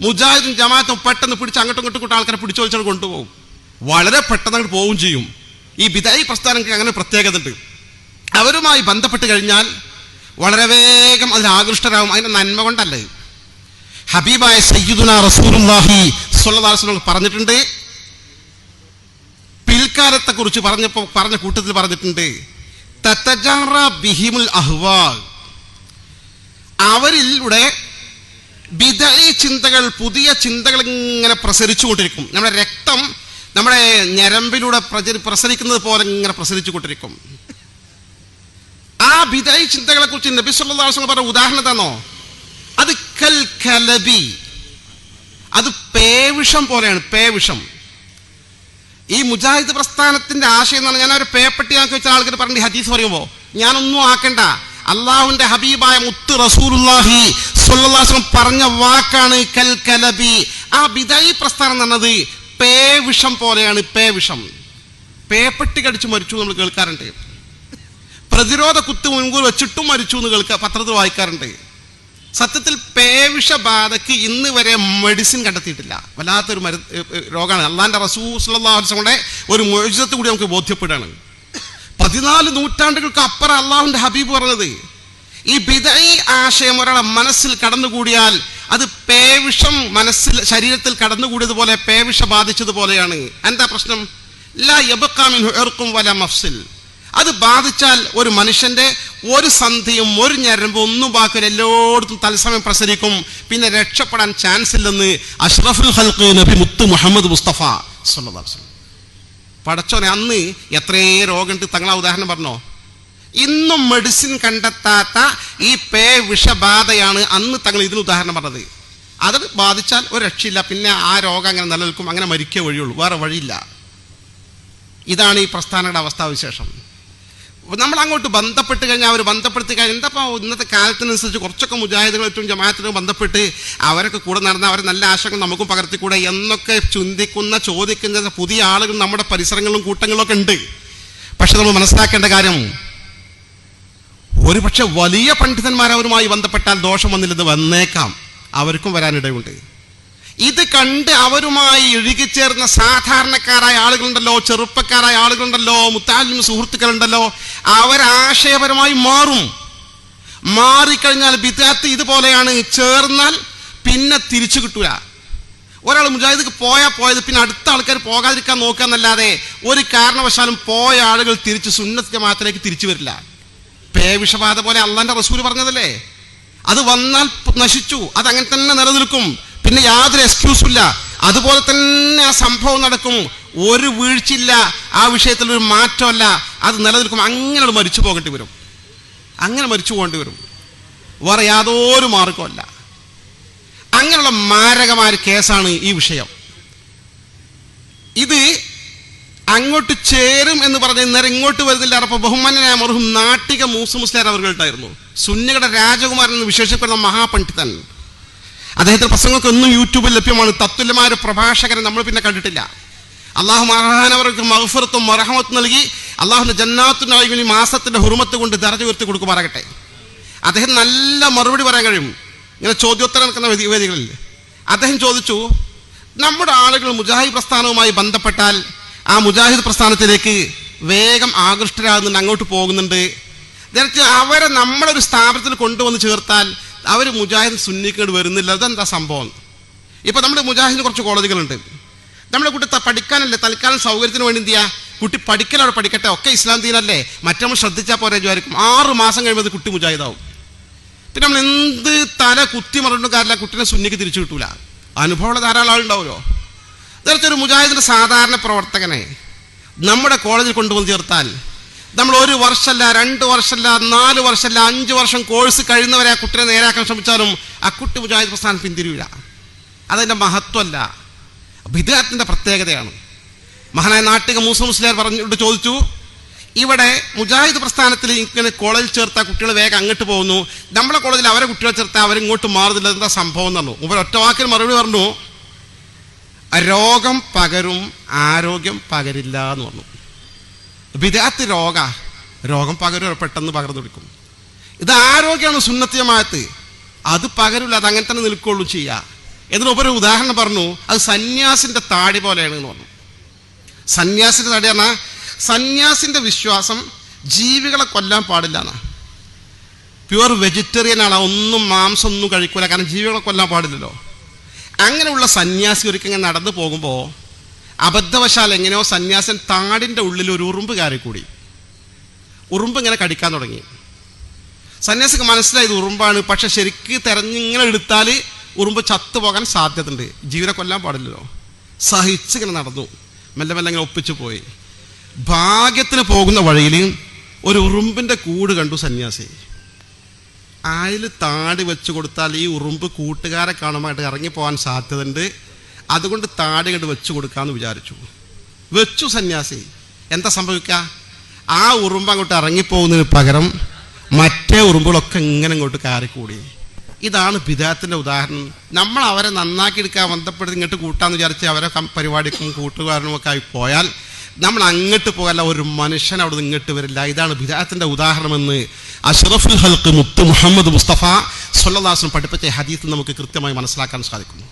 മുജാഹിദും ജമാഅത്തും പെട്ടെന്ന് പിടിച്ച് അങ്ങോട്ടും ഇങ്ങോട്ടും കൂട്ട ആൾക്കാരെ പിടിച്ചു വലിച്ചാൽ കൊണ്ടുപോകും. വളരെ പെട്ടെന്ന് അങ്ങോട്ട് പോവുകയും ചെയ്യും. ഈ ബിദായി പ്രസ്ഥാനങ്ങൾക്ക് അങ്ങനെ പ്രത്യേകത ഉണ്ട് അവരുമായി ബന്ധപ്പെട്ട് കഴിഞ്ഞാൽ വളരെ വേഗം അതിൽ ആകൃഷ്ടരാകും. അതിന്റെ നന്മ കൊണ്ടല്ലേ? ഹബീബായ സയ്യിദുന റസൂലുള്ളാഹി സുല്ലാസ്ലോ പറഞ്ഞിട്ടുണ്ട്. പിൽക്കാലത്തെ കുറിച്ച് പറഞ്ഞപ്പോൾ പറഞ്ഞ കൂട്ടത്തിൽ പറഞ്ഞിട്ടുണ്ട്. തത്തജാറ ബിഹിമുൽ അഹ്വാ. അവരിലൂടെ വിദയി ചിന്തകൾ പുതിയ ചിന്തകൾ ഇങ്ങനെ പ്രസരിച്ചുകൊണ്ടിരിക്കും. നമ്മുടെ രക്തം നമ്മുടെ ഞരമ്പിലൂടെ പ്രചരി പ്രസരിക്കുന്നത് പോലെ ഇങ്ങനെ പ്രസരിച്ചുകൊണ്ടിരിക്കും. ആ വിദയി ചിന്തകളെ കുറിച്ച് നബി പറഞ്ഞ ഉദാഹരണം തന്നോ അത് കൽ കലബി. അത് പേവിഷം പോലെയാണ് പേവിഷം ഈ മുജാഹിദ് പ്രസ്ഥാനത്തിന്റെ ആശയം എന്ന് പറഞ്ഞാൽ ഞാൻ ഒരു പേപ്പട്ടിയാക്കി വെച്ച ആൾക്കാർ പറഞ്ഞ ഹദീസ് പറയുമ്പോൾ ഞാനൊന്നും ആക്കണ്ട. അള്ളാഹുവിന്റെ ഹബീബായ മുത്ത് റസൂലുള്ളാഹി വസല്ലം പറഞ്ഞ വാക്കാണ് കൽ ആ ബിദായി പ്രസ്ഥാനം എന്നത് പേ വിഷം പോലെയാണ് പേ വിഷം. പേപ്പെട്ടി കടിച്ചു മരിച്ചു നമ്മൾ കേൾക്കാറുണ്ട്. പ്രതിരോധ കുത്ത് മുൻകൂർ വെച്ചിട്ടും മരിച്ചു എന്ന് കേൾക്കുക പത്രത്തിൽ വായിക്കാറുണ്ട്. സത്യത്തിൽ പേവിഷബാധയ്ക്ക് ഇന്ന് വരെ മെഡിസിൻ കണ്ടെത്തിയിട്ടില്ല. വല്ലാത്തൊരു മരു രോഗമാണ്. അള്ളാന്റെ റസൂസ്ലാഹുടെ ഒരു മോചിതത്ത് കൂടി നമുക്ക് ബോധ്യപ്പെടുകയാണ്. പതിനാല് നൂറ്റാണ്ടുകൾക്ക് അപ്പുറം അള്ളാഹുന്റെ ഹബീബ് പറഞ്ഞത് ഈ ബിദഈ ആശയം ഒരാളെ മനസ്സിൽ കടന്നുകൂടിയാൽ അത് പേവിഷം മനസ്സിൽ ശരീരത്തിൽ കടന്നുകൂടിയതുപോലെ പേവിഷ ബാധിച്ചതുപോലെയാണ്. എന്താ പ്രശ്നം? ലാ യബക്കാമിൻ ഏർക്കും വല മഫ്സിൽ. അത് ബാധിച്ചാൽ ഒരു മനുഷ്യന്റെ ഒരു സന്ധിയും ഒരു ഞരമ്പും ഒന്നും ബാക്കില്ല. എല്ലായിടത്തും തത്സമയം പ്രസരിക്കും. പിന്നെ രക്ഷപ്പെടാൻ ചാൻസ് ഇല്ലെന്ന് അഷ്റഫുൽ ഹൽക്ക് നബി മുത്തു മുഹമ്മദ് മുസ്തഫ വസല്ലം. പടച്ചോനെ അന്ന് എത്രയേ രോഗമുണ്ട്. തങ്ങളാ ഉദാഹരണം പറഞ്ഞോ? ഇന്നും മെഡിസിൻ കണ്ടെത്താത്ത ഈ പേ വിഷബാധയാണ് അന്ന് തങ്ങൾ ഇതിന് ഉദാഹരണം പറഞ്ഞത്. അത് ബാധിച്ചാൽ ഒരു രക്ഷയില്ല. പിന്നെ ആ രോഗം അങ്ങനെ നിലനിൽക്കും. അങ്ങനെ മരിക്കേ വഴിയുള്ളൂ. വേറെ വഴിയില്ല. ഇതാണ് ഈ പ്രസ്ഥാനങ്ങളുടെ അവസ്ഥാവിശേഷം. നമ്മൾ അങ്ങോട്ട് ബന്ധപ്പെട്ട് കഴിഞ്ഞാൽ അവർ ബന്ധപ്പെടുത്തി കഴിഞ്ഞാൽ എന്താ ഇന്നത്തെ കാലത്തിനനുസരിച്ച് കുറച്ചൊക്കെ മുജാഹിദുകളായിട്ടും ജമാഅത്തിനും ബന്ധപ്പെട്ട് അവരൊക്കെ കൂടെ നടന്ന അവരെ നല്ല ആശങ്ക നമുക്കും പകർത്തിക്കൂടെ എന്നൊക്കെ ചിന്തിക്കുന്ന ചോദിക്കുന്ന പുതിയ ആളുകൾ നമ്മുടെ പരിസരങ്ങളിലും കൂട്ടങ്ങളിലൊക്കെ ഉണ്ട്. പക്ഷെ നമ്മൾ മനസ്സിലാക്കേണ്ട കാര്യം ഒരുപക്ഷെ വലിയ പണ്ഡിതന്മാർ അവരുമായി ബന്ധപ്പെട്ടാൽ ദോഷം വന്നില്ലെന്ന് വന്നേക്കാം. അവർക്കും വരാനിടയുണ്ട്. ഇത് കണ്ട് അവരുമായി ഇഴുകിച്ചേർന്ന സാധാരണക്കാരായ ആളുകളുണ്ടല്ലോ ചെറുപ്പക്കാരായ ആളുകളുണ്ടല്ലോ മുത്താലിം സുഹൃത്തുക്കളുണ്ടല്ലോ അവരാശയപരമായി മാറും. മാറിക്കഴിഞ്ഞാൽ ബിദാത്ത് ഇതുപോലെയാണ് ചേർന്നാൽ പിന്നെ തിരിച്ചു കിട്ടൂല. ഒരാൾ മുജാഹിദ് പോയാൽ പോയത് പിന്നെ അടുത്ത ആൾക്കാർ പോകാതിരിക്കാൻ നോക്കുക എന്നല്ലാതെ ഒരു കാരണവശാലും പോയ ആളുകൾ തിരിച്ച് സുന്നത്ത് ജമാഅത്തിലേക്ക് തിരിച്ചു വരില്ല. പേവിഷബാധ പോലെ അള്ളാന്റെ റസൂൽ പറഞ്ഞതല്ലേ? അത് വന്നാൽ നശിച്ചു അത് അങ്ങനെ തന്നെ നിലനിൽക്കും. പിന്നെ യാതൊരു എക്സ്ക്യൂസും ഇല്ല. അതുപോലെ തന്നെ ആ സംഭവം നടക്കും. ഒരു വീഴ്ചയില്ല ആ വിഷയത്തിൽ ഒരു മാറ്റമല്ല അത് നിലനിൽക്കും. അങ്ങനെ മരിച്ചു പോകേണ്ടി വരും. അങ്ങനെ മരിച്ചു പോകേണ്ടി വരും. വേറെ യാതൊരു മാർഗമല്ല അങ്ങനെയുള്ള മാരകമായ കേസാണ് ഈ വിഷയം. ഇത് അങ്ങോട്ട് ചേരും എന്ന് പറഞ്ഞ ഇന്നേരം ഇങ്ങോട്ട് വരുന്നില്ല. അപ്പൊ ബഹുമാനായ മറുഹും നാട്ടിക മൂസ് മുസ്ലിയാർ അവർകളുണ്ടായിരുന്നു സുന്നികളുടെ രാജകുമാരൻ എന്ന് വിശേഷിപ്പെടുന്ന മഹാപണ്ഡിതൻ. അദ്ദേഹത്തിന്റെ പ്രസംഗമൊക്കെ ഒന്നും യൂട്യൂബിൽ ലഭ്യമാണ്. തത്തുല്യമായ ഒരു പ്രഭാഷകനെ നമ്മൾ പിന്നെ കണ്ടിട്ടില്ല. അള്ളാഹു മഹാനവർക്ക് മഹഫുറത്തും മറഹമത്തും നൽകി അള്ളാഹുന്റെ ജന്നാത്തിനായി ഈ മാസത്തിന്റെ ഹുറുമത്ത് കൊണ്ട് ദർജ ഉയർത്തി കൊടുക്കുമാറാകട്ടെ. അദ്ദേഹം നല്ല മറുപടി പറയാൻ കഴിയും. ഇങ്ങനെ ചോദ്യോത്തരം നടക്കുന്ന വേദി- വേദികളിൽ. അദ്ദേഹം ചോദിച്ചു നമ്മുടെ ആളുകൾ മുജാഹിദ് പ്രസ്ഥാനവുമായി ബന്ധപ്പെട്ടാൽ ആ മുജാഹിദ് പ്രസ്ഥാനത്തിലേക്ക് വേഗം ആകൃഷ്ടരാകുന്നുണ്ട് അങ്ങോട്ട് പോകുന്നുണ്ട്. അവരെ നമ്മുടെ ഒരു സ്ഥാപനത്തിൽ കൊണ്ടുവന്ന് ചേർത്താൽ അവർ മുജാഹിദ് സുന്നിക്കേട് വരുന്നില്ല. അതെന്താ സംഭവം? ഇപ്പൊ നമ്മുടെ മുജാഹിദിന് കുറച്ച് കോളേജുകളുണ്ട്. നമ്മുടെ കുട്ടി പഠിക്കാനല്ലേ തൽക്കാലം സൗകര്യത്തിന് വേണ്ടി എന്ത് ചെയ്യുക കുട്ടി പഠിക്കലവിടെ പഠിക്കട്ടെ. ഒക്കെ ഇസ്ലാം ദീനല്ലേ. മറ്റേ നമ്മൾ ശ്രദ്ധിച്ചാൽ പോരെ വിചാരിക്കും. ആറ് മാസം കഴിയുമ്പോൾ കുട്ടി മുജാഹിദാവും. പിന്നെ നമ്മൾ എന്ത് തല കുത്തി മറണ്ടും കാര്യമില്ല. കുട്ടീനെ സുന്നിക്ക് തിരിച്ചു കിട്ടൂല. അനുഭവമുള്ള ധാരാളം ആളുണ്ടാവുമല്ലോ. നേരത്തെ ഒരു മുജാഹിദിന്റെ സാധാരണ പ്രവർത്തകനെ നമ്മുടെ കോളേജിൽ കൊണ്ടുവന്ന് ചേർത്താൽ നമ്മൾ ഒരു വർഷമല്ല രണ്ട് വർഷമല്ല നാല് വർഷമല്ല അഞ്ച് വർഷം കോഴ്സ് കഴിയുന്നവരെ ആ കുട്ടിനെ നേരാക്കാൻ ശ്രമിച്ചാലും ആ കുട്ടി മുജാഹിദ് പ്രസ്ഥാനം പിന്തിരിവില്ല അതിന്റെ മഹത്വമല്ല. ബിദാത്തിന്റെ പ്രത്യേകതയാണ്. മഹാനായ നാട്ടിക മൂസ മുസ്ലിയാർ പറഞ്ഞിട്ട് ചോദിച്ചു ഇവിടെ മുജാഹിദ് പ്രസ്ഥാനത്തിൽ ഇങ്ങനെ കോളേജിൽ ചേർത്ത കുട്ടികൾ വേഗം അങ്ങോട്ട് പോകുന്നു. നമ്മളെ കോളേജിൽ അവരെ കുട്ടികളെ ചേർത്താൽ അവരിങ്ങോട്ട് മാറുന്നില്ല. എന്താ സംഭവം? ഇവർ ഒറ്റ വാക്കിൽ മറുപടി പറഞ്ഞു രോഗം പകരും ആരോഗ്യം പകരില്ല എന്ന് പറഞ്ഞു. വിദാത്ത് രോഗ രോഗം പകരും പെട്ടെന്ന് പകർന്നു കൊടുക്കും. ഇത് ആരോഗ്യമാണ് സുന്നത്യമായത് അത് പകരില്ല അത് അങ്ങനെ തന്നെ നിൽക്കുള്ളൂ ചെയ്യുക എന്നിട്ട് ഉദാഹരണം പറഞ്ഞു അത് സന്യാസിന്റെ താടി പോലെയാണ് എന്ന് പറഞ്ഞു. സന്യാസിന്റെ താടി പറഞ്ഞാൽ സന്യാസിന്റെ വിശ്വാസം ജീവികളെ കൊല്ലാൻ പാടില്ല എന്നാ. പ്യുവർ വെജിറ്റേറിയൻ ആണ് ഒന്നും മാംസം ഒന്നും കഴിക്കൂല കാരണം ജീവികളെ കൊല്ലാൻ പാടില്ലല്ലോ. അങ്ങനെയുള്ള സന്യാസി ഒരിക്കലും നടന്നു പോകുമ്പോൾ അബദ്ധവശാൽ എങ്ങനെയോ സന്യാസൻ താടിന്റെ ഉള്ളിൽ ഒരു ഉറുമ്പ് കയറി കൂടി ഉറുമ്പ് ഇങ്ങനെ കടിക്കാൻ തുടങ്ങി. സന്യാസിക്ക് മനസ്സിലായത് ഉറുമ്പാണ്. പക്ഷെ ശരിക്ക് തെരഞ്ഞിങ്ങനെ എടുത്താൽ ഉറുമ്പ് ചത്തുപോകാൻ സാധ്യതയുണ്ട്. ജീവനെ കൊല്ലാൻ പാടില്ലല്ലോ. സഹിച്ച് ഇങ്ങനെ നടന്നു. മെല്ലെ മെല്ലെ ഇങ്ങനെ ഒപ്പിച്ചു പോയി. ഭാഗ്യത്തിന് പോകുന്ന വഴിയിൽ ഒരു ഉറുമ്പിന്റെ കൂട് കണ്ടു സന്യാസി. അതിൽ താടി വെച്ച് കൊടുത്താൽ ഈ ഉറുമ്പ് കൂട്ടുകാരെ കാണുമായിട്ട് ഇറങ്ങിപ്പോകാൻ സാധ്യതയുണ്ട്. അതുകൊണ്ട് താടി കണ്ട് വെച്ച് കൊടുക്കാമെന്ന് വിചാരിച്ചു. വെച്ചു സന്യാസി. എന്താ സംഭവിക്കുക ആ ഉറുമ്പ് അങ്ങോട്ട് ഇറങ്ങിപ്പോകുന്നതിന് പകരം മറ്റേ ഉറുമ്പുകളൊക്കെ ഇങ്ങനെ ഇങ്ങോട്ട് കയറിക്കൂടി ഇതാണ് പിതാത്തിന്റെ ഉദാഹരണം. നമ്മൾ അവരെ നന്നാക്കി എടുക്കാൻ ബന്ധപ്പെടുത്തി ഇങ്ങോട്ട് കൂട്ടാന്ന് വിചാരിച്ച് അവരെ പരിപാടിക്കും കൂട്ടുകാരനും ഒക്കെ ആയി പോയാൽ നമ്മൾ അങ്ങോട്ട് പോകല്ല ഒരു മനുഷ്യൻ അവിടെ ഇങ്ങോട്ട് വരില്ല. ഇതാണ് ബിദാത്തിന്റെ ഉദാഹരണമെന്ന് അഷ്റഫുൽ ഹൽക്ക് മുത്ത് മുഹമ്മദ് മുസ്തഫ സൊല്ലാസ്ലം പഠിപ്പിച്ച ഹദീത്തിൽ നമുക്ക് കൃത്യമായി മനസ്സിലാക്കാൻ സാധിക്കുന്നു.